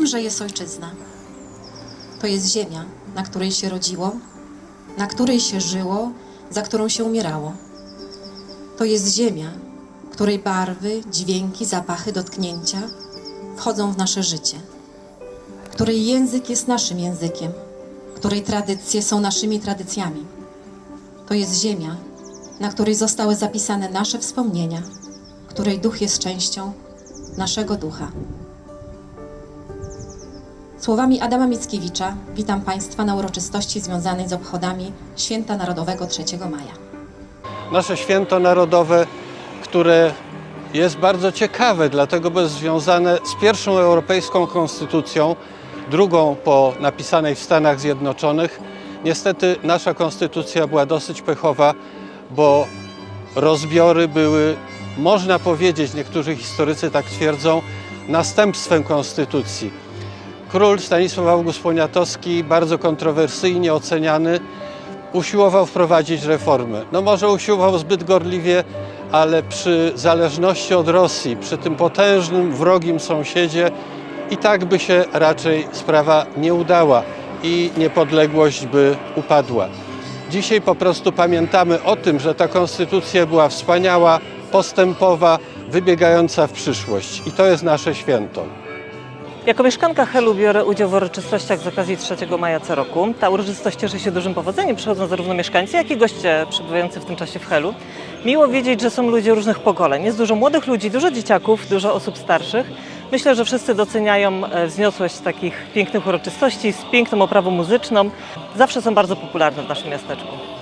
czymże jest ojczyzna? To jest ziemia, na której się rodziło, na której się żyło, za którą się umierało. To jest ziemia, której barwy, dźwięki, zapachy, dotknięcia wchodzą w nasze życie, której język jest naszym językiem, której tradycje są naszymi tradycjami. To jest ziemia, na której zostały zapisane nasze wspomnienia, której duch jest częścią naszego ducha. Słowami Adama Mickiewicza witam Państwa na uroczystości związanej z obchodami Święta Narodowego 3 maja. nasze święto narodowe, które jest bardzo ciekawe, dlatego bo jest związane z pierwszą europejską konstytucją, drugą po napisanej w Stanach Zjednoczonych. Niestety nasza konstytucja była dosyć pechowa, bo rozbiory były, można powiedzieć, niektórzy historycy tak twierdzą, następstwem konstytucji. Król Stanisław August Poniatowski, bardzo kontrowersyjnie oceniany, usiłował wprowadzić reformy. No może usiłował zbyt gorliwie, ale przy zależności od Rosji, przy tym potężnym, wrogim sąsiedzie i tak by się raczej sprawa nie udała i niepodległość by upadła. Dzisiaj po prostu pamiętamy o tym, że ta konstytucja była wspaniała, postępowa, wybiegająca w przyszłość i to jest nasze święto. Jako mieszkanka Helu biorę udział w uroczystościach z okazji 3 maja co roku. Ta uroczystość cieszy się dużym powodzeniem. Przychodzą zarówno mieszkańcy, jak i goście przebywający w tym czasie w Helu. Miło wiedzieć, że są ludzie różnych pokoleń. Jest dużo młodych ludzi, dużo dzieciaków, dużo osób starszych. Myślę, że wszyscy doceniają e, wzniosłość takich pięknych uroczystości z piękną oprawą muzyczną. Zawsze są bardzo popularne w naszym miasteczku.